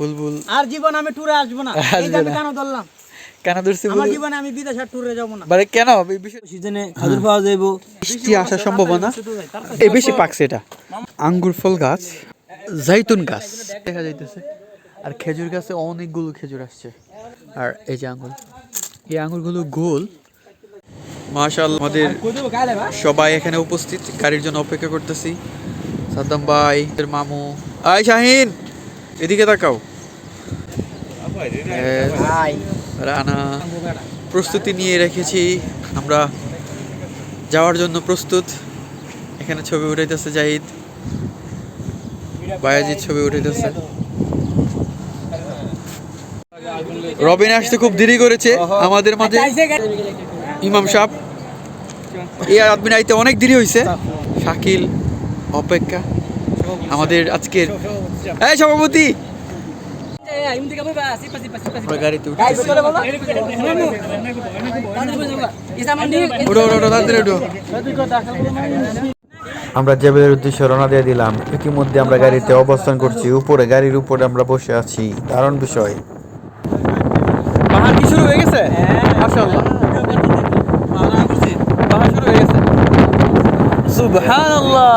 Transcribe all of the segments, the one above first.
বুলবুল। আর জীবন আমি ট্যুরে আসব না। এই যে আমি কেন ধরলাম? কেন ধরছে আমার জীবনে আমি বিদেশের ট্যুরে যাব না। মানে কেন? এই সিজনে খাজুর পাওয়া যাইবো। বৃষ্টি আসার সম্ভাবনা। এই বেশি পাকছে এটা। আঙ্গুর ফল গাছ। জাইতুন গাছ। দেখা যাইতেছে। আর খেজুর গাছে অনেকগুলো খেজুর আসছে। আর এই যে আঙ্গুর। এই আঙ্গুরগুলো গোল। মার্শাল আমাদের সবাই এখানে উপস্থিত। গাড়ির জন্য অপেক্ষা করতেছি। সাদ্দাম ভাই এর মামু। আয় শাহিন এদিকে তাকাও। রানা, প্রস্তুতি নিয়ে রেখেছি। আমরা যাওয়ার জন্য প্রস্তুত। এখানে ছবি উঠাইতেছে জাহিদ। বায়াজিৎ ছবি উঠাইতেছে। রবিন আসতে খুব দেরি করেছে আমাদের মাঝে। ইমাম সাহ এই আদমিন আইতে অনেক দেরি হয়েছে শাকিল, অপেক্ষা। আমাদের আজকের এই সভাপতি! আমরা জেবেলের উদ্দেশ্যে রওনা দিয়ে দিলাম ইতিমধ্যে আমরা গাড়িতে অবস্থান করছি উপরে গাড়ির উপরে আমরা বসে আছি। দারুণ বিষয়। পাহাড় কি শুরু হয়ে গেছে? মাশাআল্লাহ। পাহাড় শুরু হয়ে গেছে। সুবহানাল্লাহ।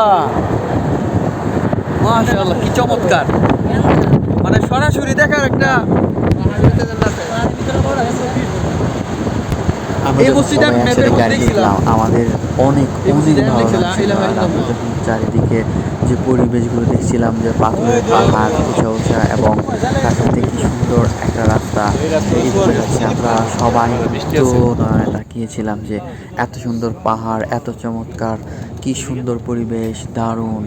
মাশাআল্লাহ কি চমৎকার। মানে সরাসরি একটা আমাদের অনেক ভালো লাগছিল। চারিদিকে যে পরিবেশগুলো দেখছিলাম যে পাথরের পাহাড় উঁচা উঁচা এবং তার সাথে সুন্দর একটা রাস্তা যাচ্ছে আমরা সবাই। তো তাকিয়েছিলাম যে এত সুন্দর পাহাড় এত চমৎকার কি সুন্দর পরিবেশ দারুণ।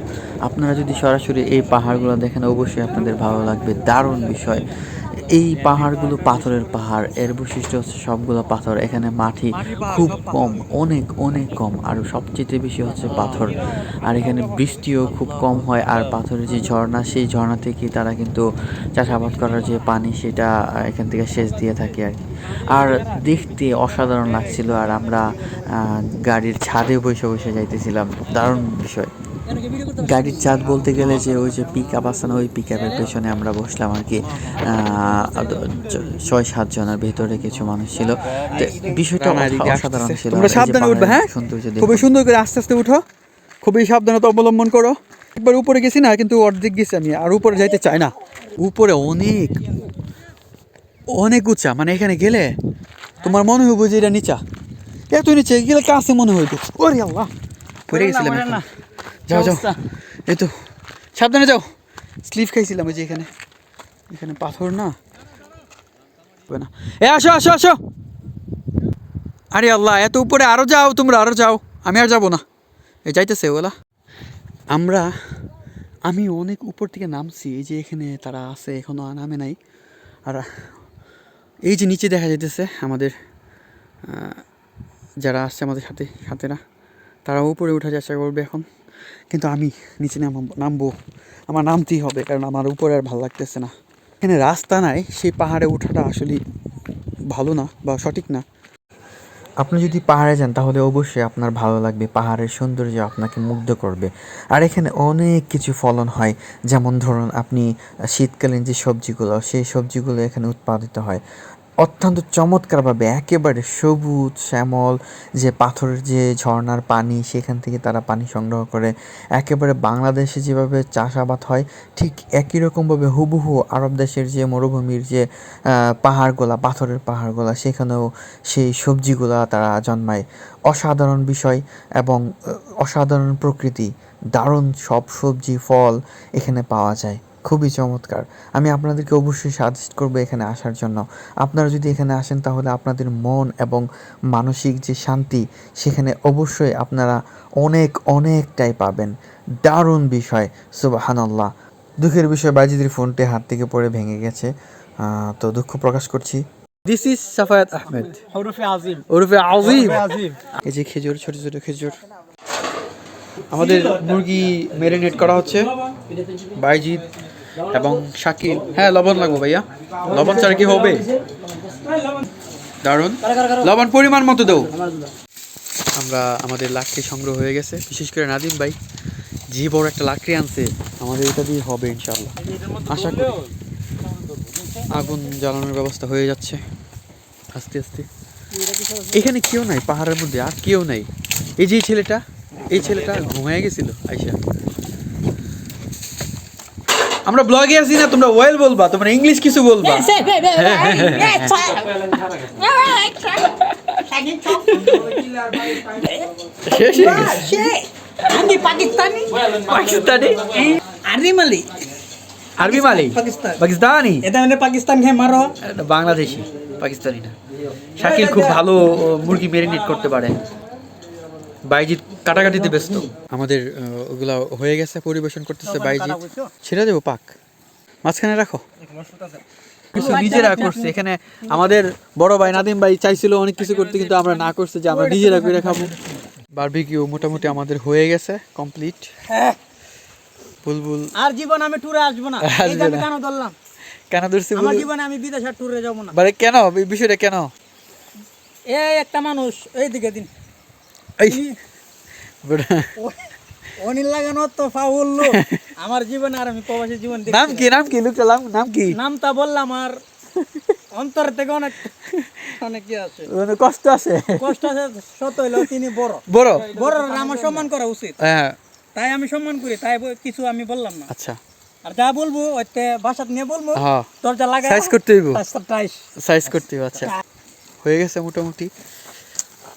আপনারা যদি সরাসরি এই পাহাড়গুলো দেখেন অবশ্যই আপনাদের ভালো লাগবে। দারুণ বিষয়। এই পাহাড়গুলো পাথরের পাহাড়। এর বৈশিষ্ট্য হচ্ছে সবগুলো পাথর। এখানে মাটি খুব কম, অনেক অনেক কম। আর সবচেয়ে বেশি হচ্ছে পাথর। আর এখানে বৃষ্টিও খুব কম হয়। আর পাথরের যে ঝর্ণা, সেই ঝর্ণা থেকে তারা কিন্তু চাষাবাদ করার যে পানি, সেটা এখান থেকে সেচ দিয়ে থাকে আর কি। আর দেখতে অসাধারণ লাগছিল। আর আমরা গাড়ির ছাদে বসে বসে যাইতেছিলাম। দারুণ বিষয়। গাড়ির চাঁদ বলতে গেলে যে ওই যে পিক আপ আছে না ওই পিক আপের পেছনে আমরা বসলাম আর কি। ছয় সাত জনের ভেতরে কিছু মানুষ ছিল। বিষয়টা অসাধারণ ছিল তোমরা সাবধানে উঠবে, হ্যাঁ? খুবই সুন্দর করে আস্তে আস্তে উঠো। খুবই সাবধানতা অবলম্বন করো। একবার উপরে গেছি না কিন্তু অর্ধেক গেছি আমি আর উপরে যাইতে চাই না। উপরে অনেক অনেক উঁচা মানে এখানে গেলে তোমার মনে হইব যে এটা নিচা। এত নিচে গেলে কাছে মনে হইতো ওরে আল্লাহ। পড়ে গেছিলাম। যাও যাও। এই তো। সাবধানে যাও। স্লিপ খাইছিলাম ওই যে এখানে। এখানে পাথর না। না। এ আসো আসো আসো। আরে আল্লাহ এত উপরে আরও যাও তোমরা আরও যাও। আমি আর যাব না। এ যাইতেছে ওলা। আমরা আমি অনেক উপর থেকে নামছি। এই যে এখানে তারা আছে এখনও নামে নাই। আর এই যে নিচে দেখা যাইতেছে আমাদের যারা আসছে আমাদের সাথে সাথেরা তারা উপরে উঠা চেষ্টা করবে এখন। কিন্তু আমি নিচে নামবো নামবো, আমার নামতেই হবে, কারণ আমার উপরে আর ভালো লাগতেছে না। এখানে রাস্তা নাই, সেই পাহাড়ে ওঠাটা আসলে ভালো না বা সঠিক না। আপনি যদি পাহাড়ে যান, তাহলে অবশ্যই আপনার ভালো লাগবে, পাহাড়ের সৌন্দর্য আপনাকে মুগ্ধ করবে। আর এখানে অনেক কিছু ফলন হয়, যেমন ধরুন আপনি শীতকালীন যে সবজিগুলো, সেই সবজিগুলো এখানে উৎপাদিত হয়। অত্যন্ত চমৎকারভাবে একেবারে সবুজ, শ্যামল, যে পাথরের যে ঝর্ণার পানি, সেখান থেকে তারা পানি সংগ্রহ করে। একেবারে বাংলাদেশে যেভাবে চাষাবাদ হয়, ঠিক একই রকমভাবে হুবহু আরব দেশের যে মরুভূমির যে পাহাড়গুলা, পাথরের পাহাড়গুলা, সেখানেও সেই সবজিগুলা তারা জন্মায়। অসাধারণ বিষয় এবং অসাধারণ প্রকৃতি, দারুণ সব সবজি, ফল এখানে পাওয়া যায়। খুবই চমৎকার। আমি আপনাদেরকে অবশ্যই সাজেস্ট করব এখানে আসার জন্য। আপনারা যদি এখানে আসেন তাহলে আপনাদের মন এবং মানসিক যে শান্তি সেখানে অবশ্যই আপনারা অনেক অনেকটাই পাবেন। দারুণ বিষয় সুবাহানাল্লাহ। দুঃখের বিষয় বাইজিদের ফোনটি হাত থেকে পড়ে ভেঙে গেছে। তো দুঃখ প্রকাশ করছি। দিস ইজ সাফায়াত আহমেদ হরফে আজিম। ওরফে আজিম। আজিম। এই যে খেজুর ছোট ছোট খেজুর। আমাদের মুরগি ম্যারিনেট করা হচ্ছে। বাইজিৎ এবং শাকিল। হ্যাঁ লবণ লাগবে ভাইয়া। লবণ ছাড়া কি হবে? দারুণ লবণ পরিমাণ মতো দেও। আমরা আমাদের লাকড়ি সংগ্রহ হয়ে গেছে। বিশেষ করে নাদিম ভাই যে বড় একটা লাকড়ি আনছে। আমাদের এটা দিয়ে হবে ইনশাল্লাহ আশা করি। আগুন জ্বালানোর ব্যবস্থা হয়ে যাচ্ছে। আস্তে আস্তে। এখানে কেউ নাই, পাহাড়ের মধ্যে, আর কেউ নাই। এই যে ছেলেটা, এই ছেলেটা ঘুমায় গেছিল, আইসা। আমরা ব্লগে আছি না তোমরা ওয়েল বলবা তোমরা ইংলিশ কিছু বলবা। শেষ গেছে। আমি পাকিস্তানি পাকিস্তানি আরি মালি আরবি মালি পাকিস্তান পাকিস্তানি এটা মানে পাকিস্তান কে মারো? বাংলাদেশি পাকিস্তানি না। শাকিল খুব ভালো মুরগি মেরিনেট করতে পারে। বাইজিৎ কাটাকাটিতে ব্যস্ত। আমাদের ওগুলা হয়ে গেছে পরিবেশন করতেছে বাইজিৎ। ছেড়ে দেবো পাক। মাঝখানে রাখো। কিছু নিজেরা করছে এখানে আমাদের বড় ভাই নাদিম ভাই চাইছিল অনেক কিছু করতে কিন্তু আমরা না করছে যে আমরা নিজেরা করে খাব। বারবিকিউ মোটামুটি আমাদের হয়ে গেছে কমপ্লিট। বুলবুল আর জীবন আমি ট্যুরে আসব না। এই যে আমি কেন ধরলাম? কেন ধরছি আমার জীবনে আমি বিদেশের ট্যুরে যাব না। মানে কেন? এই বিষয়টা কেন? এই একটা মানুষ এই দিকে দিন। এই। অনিল লাগানো তো ফাউল লোক। আমার জীবনে আর আমি প্রবাসী জীবন নাম কি নাম কি লোকটা নাম নাম কি? নামটা বললাম আর অন্তর থেকে অনেক অনেক কি আছে। মানে কষ্ট আছে? কষ্ট আছে সত হইলেও তিনি বড়। বড়? বড় আমার সম্মান করা উচিত। হ্যাঁ। তাই আমি সম্মান করি তাই কিছু আমি বললাম না। আচ্ছা। আর যা বলব ওইতে বাসাত নিয়ে বলব হ্যাঁ। দরজা লাগা সাইজ করতে হইব। সাইজ করতে হইব আচ্ছা। হয়ে গেছে মোটামুটি।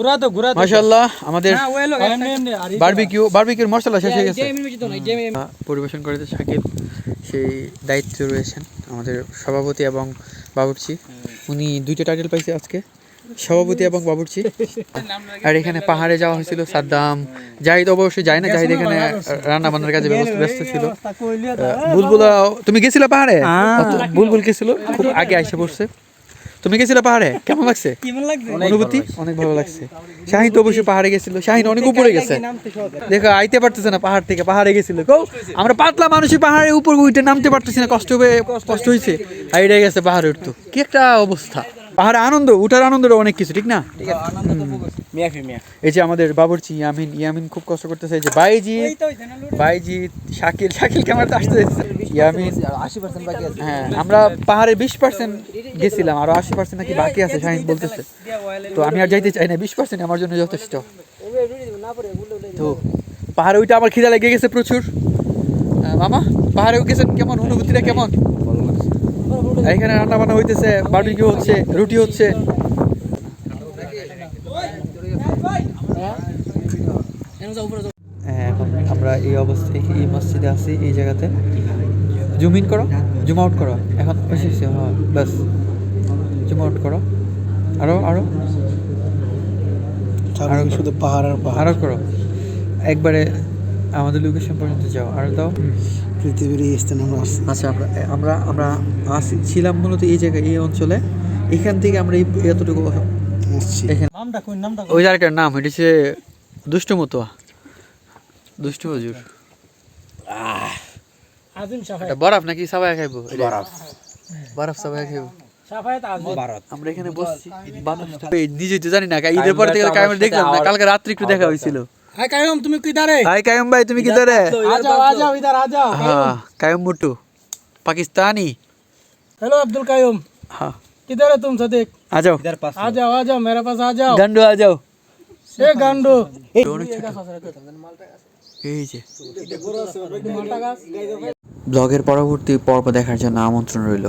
ঘুরা তো ঘুরা মাশাআল্লাহ আমাদের বারবিকিউ বারবিকিউর মশলা শেষ হয়ে গেছে। পরিবেশন করতে শাকিল সেই দায়িত্বে রয়েছেন আমাদের সভাপতি এবং বাবুর্চি। উনি দুইটা টাইটেল পাইছে আজকে সভাপতি এবং বাবুর্চি। আর এখানে পাহাড়ে যাওয়া হয়েছিল সাদ্দাম। জাহিদ অবশ্যই যায় না জাহিদ এখানে রান্না বান্নার কাজে ব্যস্ত ছিল। বুলবুলা তুমি গেছিলে পাহাড়ে? অত- বুলবুল গেছিল? খুব আগে এসে পড়ছে। তুমি গেছিলে পাহাড়ে? কেমন লাগছে? অনুভূতি? অনেক ভালো লাগছে। শাহিন তো অবশ্যই পাহাড়ে গেছিল। শাহিন অনেক উপরে গেছে। দেখো আইতে পারতেছে না পাহাড় থেকে পাহাড়ে গেছিল। কও আমরা পাতলা মানুষই পাহাড়ে উপর উঠে নামতে পারতেছি না কষ্ট হবে কষ্ট হয়েছে। আইডে গেছে পাহাড়ে উঠতো। কি একটা অবস্থা। পাহাড়ে আনন্দ উঠার আনন্দটা অনেক কিছু ঠিক না? এই যে আমাদের বাবুর্চি ইয়ামিন ইয়ামিন খুব কষ্ট করতেছে। এই যে বাইজি এই শাকিল শাকিল না লুড়ি। হ্যাঁ আমরা পাহাড়ে বিশ পার্সেন্ট গেছিলাম আরও আশি পার্সেন্ট নাকি বাকি আছে শাহিন বলতেছে। তো আমি আর যাইতে চাই না বিশ পার্সেন্ট আমার জন্য যথেষ্ট। তো পাহাড়ে ওইটা আমার খিদা লেগে গেছে প্রচুর। মামা পাহাড়ে গেছেন কেমন? অনুভূতিটা কেমন? এখানে রান্না বান্না হইতেছে বার্বিকিউ হচ্ছে রুটি হচ্ছে। হ্যাঁ, আমরা এই অবস্থা এই মসজিদে আছি এই জায়গাতে। জুম ইন করো জুম আউট করো। এখন এসেছে হ্যাঁ ব্যাস। জুম আউট করো। আরও আরও। আরও শুধু পাহাড় আর পাহাড়। আরও করো। একবারে আমাদের লোকেশন পর্যন্ত যাও। আর দাও। পৃথিবীর এই স্থানে আমরা আচ্ছা আমরা আমরা আমরা আসি ছিলাম মূলত এই জায়গায় এই অঞ্চলে। এখান থেকে আমরা এই এতটুকু এখানে নামটা কোন নামটা ওই জায়গাটার নাম এটা হচ্ছে দুষ্টু হজুর। আজিম সাফায়াত এটা বরফ নাকি সবাই খাইবো বরফ বরফ সবাই খাইবো সাফায়াত আজিম ভারত আমরা এখানে বসছি বাতাসটা এই নিজেই তো জানি না ঈদের পর থেকে কায়েমের দেখলাম না কালকে রাত্রি একটু দেখা হয়েছিল হাই কায়ুম তুমি কিধারে হাই কায়েম ভাই তুমি কি ধরে आ जाओ आ जाओ इधर आ जाओ हाँ कायम मुट्टू पाकिस्तानी हेलो अब्दुल कायुम हाँ किधर है तुम सदिक आ जाओ आ जाओ आ जाओ मेरे पास आ जाओ गंडू आ जाओ ए गांडू অনেক ছোট এই যে। ব্লগের পরবর্তী পর্ব দেখার জন্য আমন্ত্রণ রইল।